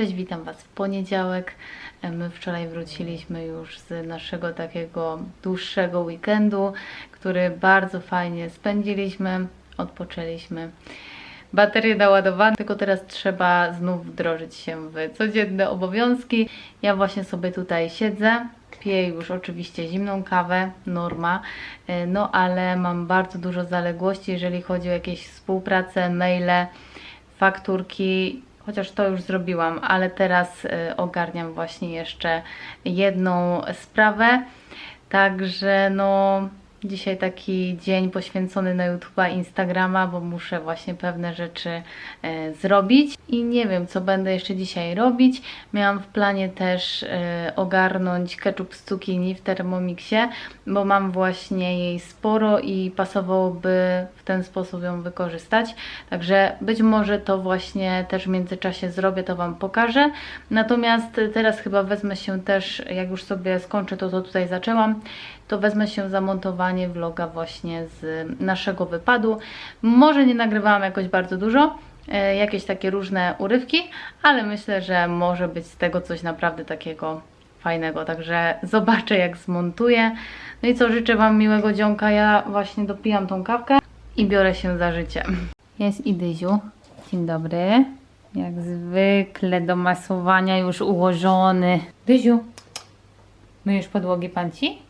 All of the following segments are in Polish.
Cześć, witam Was w poniedziałek. My wczoraj wróciliśmy już z naszego takiego dłuższego weekendu, który bardzo fajnie spędziliśmy, odpoczęliśmy. Baterie naładowane, tylko teraz trzeba znów wdrożyć się w codzienne obowiązki. Ja właśnie sobie tutaj siedzę, piję już oczywiście zimną kawę, norma, no ale mam bardzo dużo zaległości, jeżeli chodzi o jakieś współpracę, maile, fakturki, chociaż to już zrobiłam, ale teraz y, ogarniam właśnie jeszcze jedną sprawę. Także no dzisiaj taki dzień poświęcony na YouTube'a, Instagrama, bo muszę właśnie pewne rzeczy e, zrobić i nie wiem, co będę jeszcze dzisiaj robić. Miałam w planie też e, ogarnąć ketchup z cukinii w Thermomixie, bo mam właśnie jej sporo i pasowałoby w ten sposób ją wykorzystać. Także być może to właśnie też w międzyczasie zrobię, to Wam pokażę. Natomiast teraz chyba wezmę się też, jak już sobie skończę to, co tutaj zaczęłam, to wezmę się za montowanie vloga właśnie z naszego wypadu. Może nie nagrywałam jakoś bardzo dużo, e, jakieś takie różne urywki, ale myślę, że może być z tego coś naprawdę takiego fajnego, także zobaczę jak zmontuję. No i co, życzę Wam miłego dzionka, ja właśnie dopijam tą kawkę i biorę się za życie. Jest i Dyziu, dzień dobry. Jak zwykle do masowania już ułożony. Dyziu, myjesz podłogi pan Ci?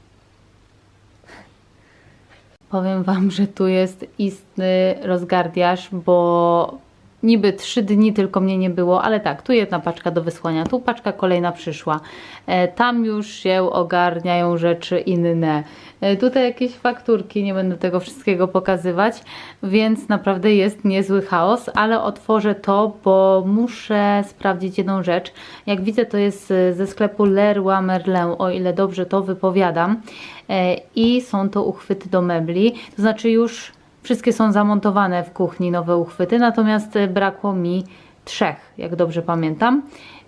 Powiem Wam, że tu jest istny rozgardiaż, bo niby trzy dni tylko mnie nie było, ale tak, tu jedna paczka do wysłania, tu paczka kolejna przyszła. E, tam już się ogarniają rzeczy inne. E, tutaj jakieś fakturki, nie będę tego wszystkiego pokazywać, więc naprawdę jest niezły chaos, ale otworzę to, bo muszę sprawdzić jedną rzecz. Jak widzę, to jest e, ze sklepu Leroy Merlin, o ile dobrze to wypowiadam. E, I są to uchwyty do mebli, to znaczy już Wszystkie są zamontowane w kuchni, nowe uchwyty, natomiast e, brakło mi trzech, jak dobrze pamiętam.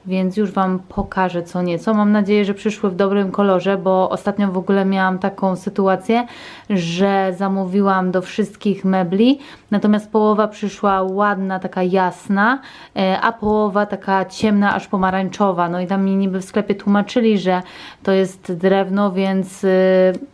Więc już Wam pokażę co nieco. Mam nadzieję, że przyszły w dobrym kolorze, bo ostatnio w ogóle miałam taką sytuację, że zamówiłam do wszystkich mebli, natomiast połowa przyszła ładna, taka jasna, e, a połowa taka ciemna, aż pomarańczowa. No i tam mi niby w sklepie tłumaczyli, że to jest drewno, więc e,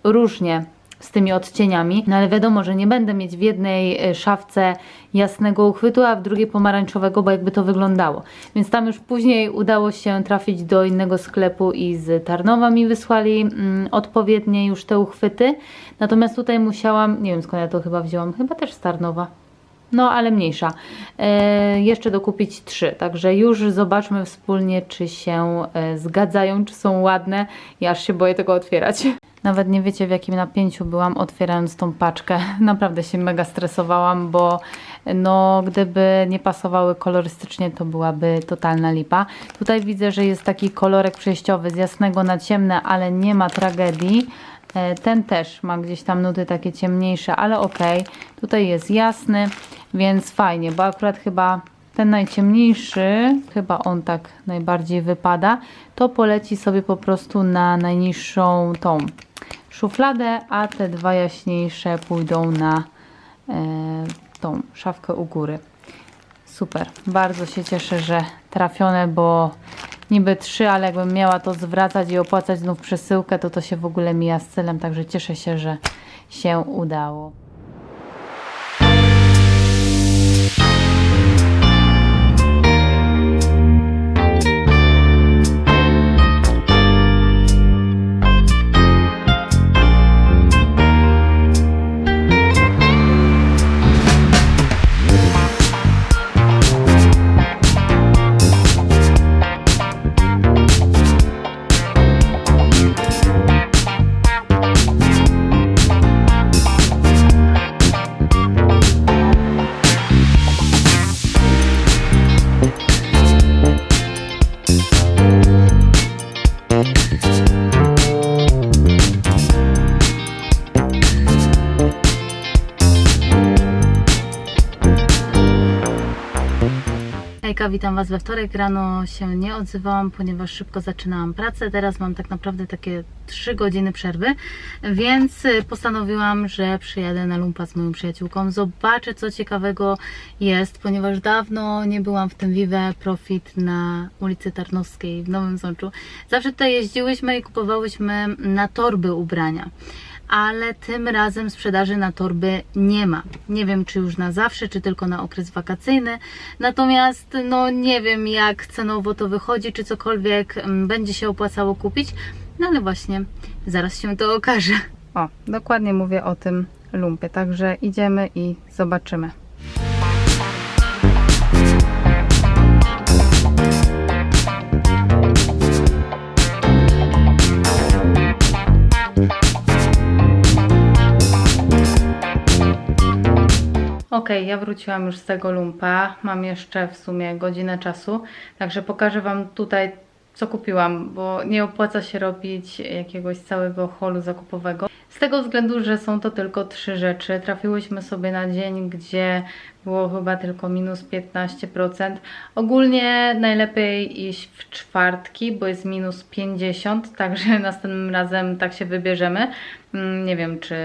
różnie z tymi odcieniami, no ale wiadomo, że nie będę mieć w jednej e, szafce jasnego uchwytu, a w drugiej pomarańczowego, bo jakby to wyglądało. Więc tam już później udało się trafić do innego sklepu i z Tarnowa mi wysłali mm, odpowiednie już te uchwyty. Natomiast tutaj musiałam, nie wiem skąd ja to chyba wzięłam, chyba też z Tarnowa. No, ale mniejsza. E, jeszcze dokupić trzy. Także już zobaczmy wspólnie, czy się e, zgadzają, czy są ładne. Ja aż się boję tego otwierać. Nawet nie wiecie, w jakim napięciu byłam otwierając tą paczkę. Naprawdę się mega stresowałam, bo no, gdyby nie pasowały kolorystycznie, to byłaby totalna lipa. Tutaj widzę, że jest taki kolorek przejściowy z jasnego na ciemne, ale nie ma tragedii. E, Ten też ma gdzieś tam nuty takie ciemniejsze, ale ok. Tutaj jest jasny, więc fajnie, bo akurat chyba ten najciemniejszy, chyba on tak najbardziej wypada, to poleci sobie po prostu na najniższą tą szufladę, a te dwa jaśniejsze pójdą na e, tą szafkę u góry. Super, bardzo się cieszę, że trafione, bo niby trzy, ale jakbym miała to zwracać i opłacać znów przesyłkę, to to się w ogóle mija z celem, także cieszę się, że się udało. Witam Was we wtorek. Rano się nie odzywałam, ponieważ szybko zaczynałam pracę. Teraz mam tak naprawdę takie 3 godziny przerwy, więc y, postanowiłam, że przyjadę na lumpa z moją przyjaciółką. Zobaczę, co ciekawego jest, ponieważ dawno nie byłam w tym Vive Profit na ulicy Tarnowskiej w Nowym Sączu. Zawsze tutaj jeździłyśmy i kupowałyśmy na torby ubrania ale tym razem sprzedaży na torby nie ma. Nie wiem, czy już na zawsze, czy tylko na okres wakacyjny. Natomiast, no nie wiem, jak cenowo to wychodzi, czy cokolwiek mm, będzie się opłacało kupić. No ale właśnie, zaraz się to okaże. O, dokładnie mówię o tym lumpie, także idziemy i zobaczymy. Okej, ja wróciłam już z tego lumpa. Mam jeszcze w sumie godzinę czasu, także pokażę Wam tutaj, co kupiłam, bo nie opłaca się robić jakiegoś całego holu zakupowego. Z tego względu, że są to tylko trzy rzeczy. Trafiłyśmy sobie na dzień, gdzie było chyba tylko minus 15%. Ogólnie najlepiej iść w czwartki, bo jest minus 50, także następnym razem tak się wybierzemy. Mm, Nie wiem, czy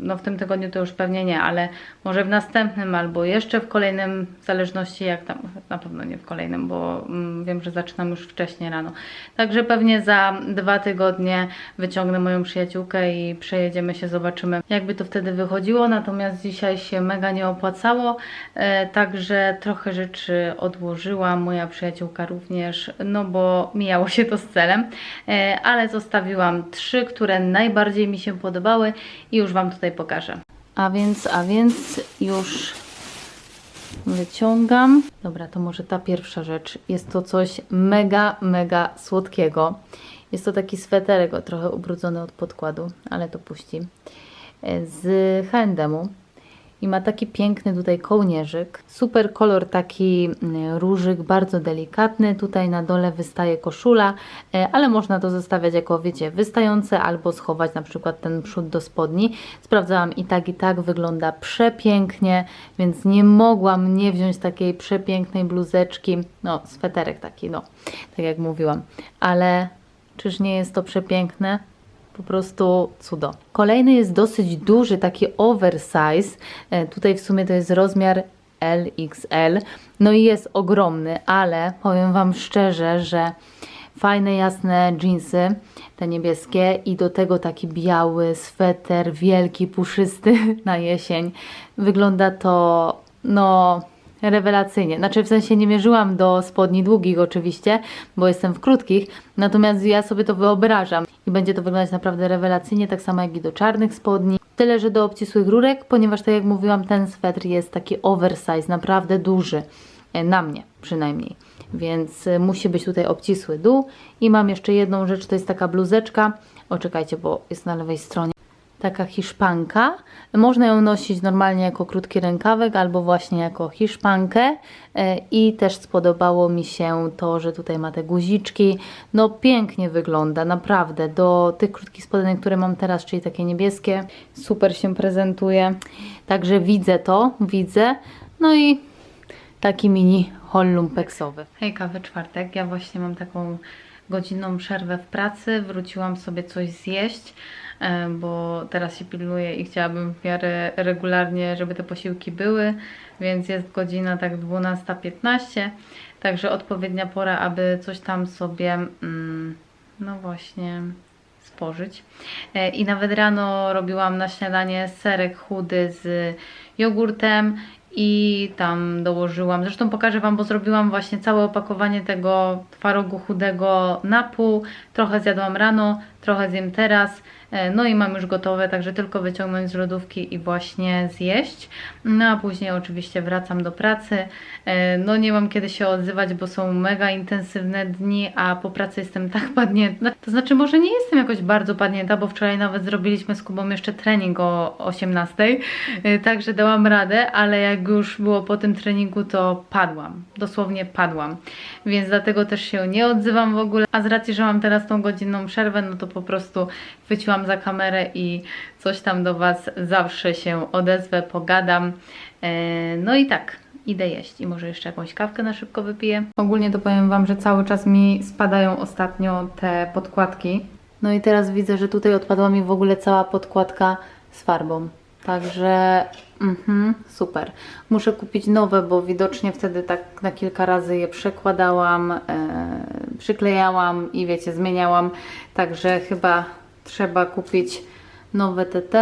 no w tym tygodniu to już pewnie nie, ale może w następnym albo jeszcze w kolejnym, w zależności jak tam, na pewno nie w kolejnym, bo mm, wiem, że zaczynam już wcześniej rano. Także pewnie za dwa tygodnie wyciągnę moją przyjaciółkę i przejedziemy się, zobaczymy, jakby to wtedy wychodziło. Natomiast dzisiaj się mega nie opłacało, e, także trochę rzeczy odłożyłam, moja przyjaciółka również, no bo mijało się to z celem, e, ale zostawiłam trzy, które najbardziej mi się podobały i już Wam tutaj pokażę. A więc, a więc już wyciągam. Dobra, to może ta pierwsza rzecz. Jest to coś mega, mega słodkiego. Jest to taki sweterek, o, trochę ubrudzony od podkładu, ale to puści. E, Z H&M-u. I ma taki piękny tutaj kołnierzyk. Super kolor taki mm, różyk, bardzo delikatny. Tutaj na dole wystaje koszula, e, ale można to zostawiać jako, wiecie, wystające albo schować na przykład ten przód do spodni. Sprawdzałam i tak, i tak. Wygląda przepięknie, więc nie mogłam nie wziąć takiej przepięknej bluzeczki. No, sweterek taki, no, tak jak mówiłam. Ale czyż nie jest to przepiękne? Po prostu cudo. Kolejny jest dosyć duży, taki oversize. E, Tutaj w sumie to jest rozmiar LXL. No i jest ogromny, ale powiem Wam szczerze, że fajne, jasne jeansy, te niebieskie i do tego taki biały sweter, wielki, puszysty na jesień. Wygląda to, no, rewelacyjnie. Znaczy w sensie nie mierzyłam do spodni długich oczywiście, bo jestem w krótkich, natomiast ja sobie to wyobrażam i będzie to wyglądać naprawdę rewelacyjnie, tak samo jak i do czarnych spodni. Tyle, że do obcisłych rurek, ponieważ tak jak mówiłam, ten swetr jest taki oversize, naprawdę duży, e, na mnie przynajmniej. Więc e, musi być tutaj obcisły dół. I mam jeszcze jedną rzecz, to jest taka bluzeczka. O, czekajcie, bo jest na lewej stronie taka hiszpanka. Można ją nosić normalnie jako krótki rękawek albo właśnie jako hiszpankę E, i też spodobało mi się to, że tutaj ma te guziczki. No pięknie wygląda, naprawdę. Do tych krótkich spodenek, które mam teraz, czyli takie niebieskie, super się prezentuje. Także widzę to, widzę. No i taki mini haul lumpeksowy. Hejka, we czwartek. Ja właśnie mam taką godzinną przerwę w pracy. Wróciłam sobie coś zjeść, bo teraz się pilnuję i chciałabym w miarę regularnie, żeby te posiłki były, więc jest godzina tak 12.15, także odpowiednia pora, aby coś tam sobie, mm, no właśnie, spożyć. E, I nawet rano robiłam na śniadanie serek chudy z jogurtem i tam dołożyłam, zresztą pokażę Wam, bo zrobiłam właśnie całe opakowanie tego twarogu chudego na pół, trochę zjadłam rano, trochę zjem teraz, e, no i mam już gotowe, także tylko wyciągnąć z lodówki i właśnie zjeść, no a później oczywiście wracam do pracy, E, no nie mam kiedy się odzywać, bo są mega intensywne dni, a po pracy jestem tak padnięta, to znaczy może nie jestem jakoś bardzo padnięta, bo wczoraj nawet zrobiliśmy z Kubą jeszcze trening o 18, e, także dałam radę, ale jak już było po tym treningu, to padłam, dosłownie padłam, więc dlatego też się nie odzywam w ogóle, a z racji, że mam teraz tą godzinną przerwę, no to po prostu chwyciłam za kamerę i coś tam do Was zawsze się odezwę, pogadam, E, no i tak, idę jeść i może jeszcze jakąś kawkę na szybko wypiję. Ogólnie to powiem Wam, że cały czas mi spadają ostatnio te podkładki. No i teraz widzę, że tutaj odpadła mi w ogóle cała podkładka z farbą. Także mhm, super. Muszę kupić nowe, bo widocznie wtedy tak na kilka razy je przekładałam, e, przyklejałam i wiecie, zmieniałam. Także chyba trzeba kupić nowe TT.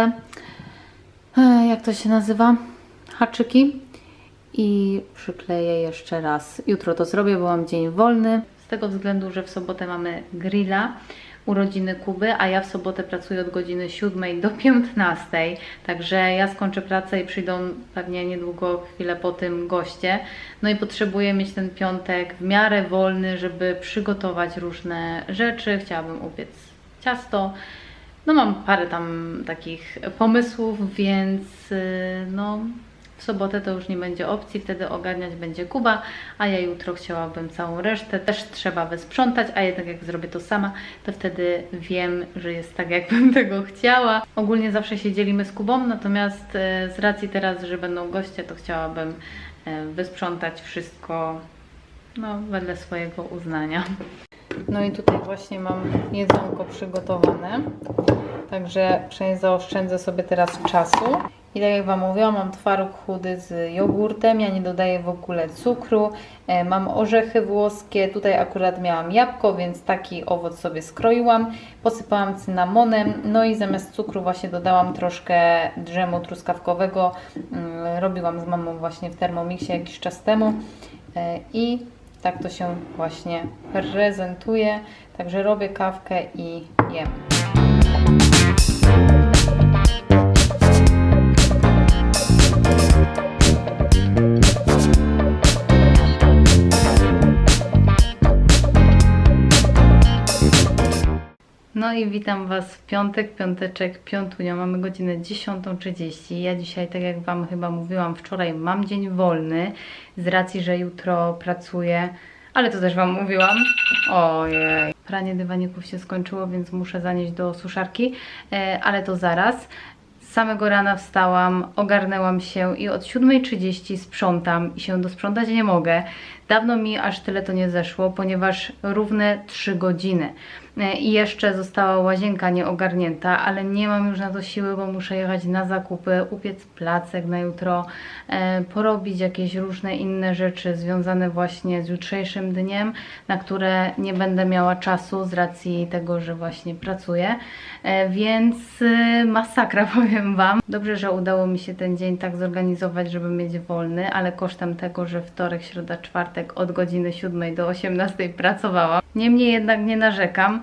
E, jak to się nazywa? Haczyki. I przykleję jeszcze raz. Jutro to zrobię, bo mam dzień wolny. Z tego względu, że w sobotę mamy grilla urodziny Kuby, a ja w sobotę pracuję od godziny 7 do 15. Także ja skończę pracę i przyjdą pewnie niedługo, chwilę po tym goście. No i potrzebuję mieć ten piątek w miarę wolny, żeby przygotować różne rzeczy. Chciałabym upiec ciasto. No mam parę tam takich pomysłów, więc yy, no w sobotę to już nie będzie opcji, wtedy ogarniać będzie Kuba, a ja jutro chciałabym całą resztę. Też trzeba wysprzątać, a jednak jak zrobię to sama, to wtedy wiem, że jest tak, jakbym tego chciała. Ogólnie zawsze się dzielimy z Kubą, natomiast e, z racji teraz, że będą goście, to chciałabym e, wysprzątać wszystko no, wedle swojego uznania. No i tutaj właśnie mam jedzonko przygotowane. Także przynajmniej zaoszczędzę sobie teraz czasu. I tak jak Wam mówiłam, mam twaróg chudy z jogurtem, ja nie dodaję w ogóle cukru. E, Mam orzechy włoskie, tutaj akurat miałam jabłko, więc taki owoc sobie skroiłam. Posypałam cynamonem, no i zamiast cukru właśnie dodałam troszkę drzemu truskawkowego. Mm, Robiłam z mamą właśnie w Thermomixie jakiś czas temu. E, I tak to się właśnie prezentuje. Także robię kawkę i jem. No i witam Was w piątek, piąteczek, piątunio. Mamy godzinę 10.30. Ja dzisiaj, tak jak Wam chyba mówiłam wczoraj, mam dzień wolny z racji, że jutro pracuję, ale to też Wam mówiłam. Ojej. Pranie dywaników się skończyło, więc muszę zanieść do suszarki, e, ale to zaraz. Samego rana wstałam, ogarnęłam się i od 7.30 sprzątam i się dosprzątać nie mogę. Dawno mi aż tyle to nie zeszło, ponieważ równe 3 godziny. E, I jeszcze została łazienka nieogarnięta, ale nie mam już na to siły, bo muszę jechać na zakupy, upiec placek na jutro, e, porobić jakieś różne inne rzeczy związane właśnie z jutrzejszym dniem, na które nie będę miała czasu z racji tego, że właśnie pracuję. E, Więc masakra powiem Wam. Dobrze, że udało mi się ten dzień tak zorganizować, żeby mieć wolny, ale kosztem tego, że wtorek, środa, czwartek od godziny 7 do 18 pracowałam. Niemniej jednak nie narzekam,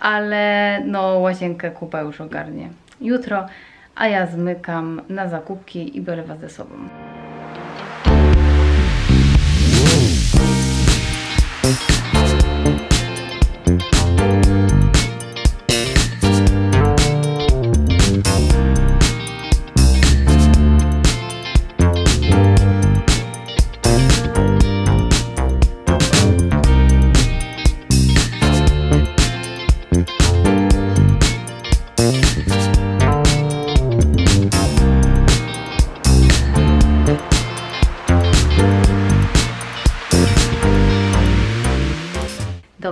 ale no łazienkę kupa już ogarnie jutro, a ja zmykam na zakupki i biorę Was ze sobą.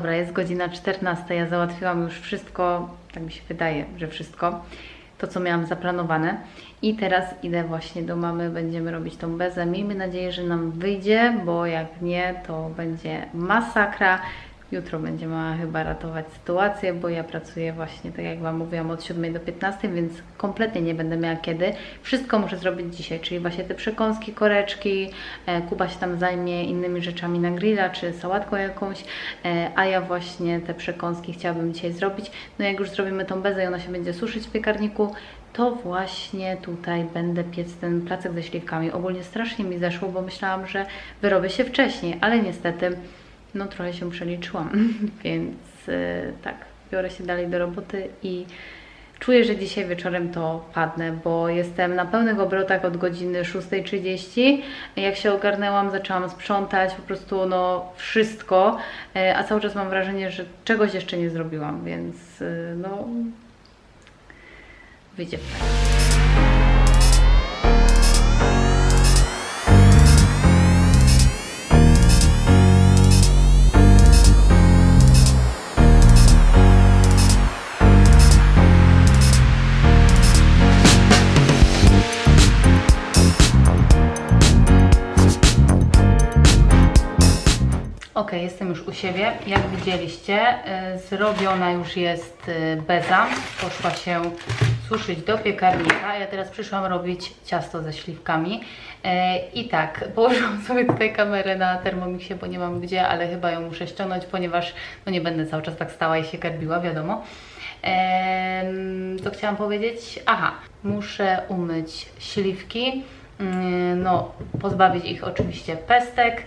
Dobra, jest godzina 14. Ja załatwiłam już wszystko, tak mi się wydaje, że wszystko, to co miałam zaplanowane. I teraz idę właśnie do mamy, będziemy robić tą bezę. Miejmy nadzieję, że nam wyjdzie, bo jak nie, to będzie masakra. Jutro będzie mama chyba ratować sytuację, bo ja pracuję właśnie, tak jak Wam mówiłam, od 7 do 15, więc kompletnie nie będę miała kiedy. Wszystko muszę zrobić dzisiaj, czyli właśnie te przekąski, koreczki, e, Kuba się tam zajmie innymi rzeczami na grilla, czy sałatką jakąś, e, a ja właśnie te przekąski chciałabym dzisiaj zrobić. No jak już zrobimy tą bezę i ona się będzie suszyć w piekarniku, to właśnie tutaj będę piec ten placek ze śliwkami. Ogólnie strasznie mi zeszło, bo myślałam, że wyrobię się wcześniej, ale niestety no trochę się przeliczyłam, więc y, tak, biorę się dalej do roboty i czuję, że dzisiaj wieczorem to padnę, bo jestem na pełnych obrotach od godziny 6.30. Jak się ogarnęłam, zaczęłam sprzątać, po prostu no wszystko, y, a cały czas mam wrażenie, że czegoś jeszcze nie zrobiłam, więc y, no wyjdzie u siebie. Jak widzieliście, e, zrobiona już jest e, beza. Poszła się suszyć do piekarnika. Ja teraz przyszłam robić ciasto ze śliwkami. E, I tak, położyłam sobie tutaj kamerę na Thermomixie, bo nie mam gdzie, ale chyba ją muszę ściągnąć, ponieważ no nie będę cały czas tak stała i się garbiła, wiadomo. Co chciałam powiedzieć? Aha, muszę umyć śliwki, mm, no pozbawić ich oczywiście pestek,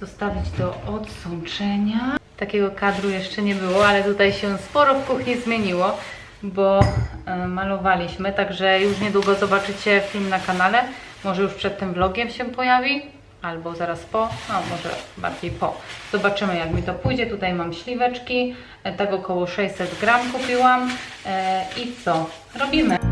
zostawić do odsączenia. Takiego kadru jeszcze nie było, ale tutaj się sporo w kuchni zmieniło, bo e, malowaliśmy, także już niedługo zobaczycie film na kanale. Może już przed tym vlogiem się pojawi, albo zaraz po, no może bardziej po. Zobaczymy jak mi to pójdzie. Tutaj mam śliweczki, tak około 600 gram kupiłam. E, I co? Robimy.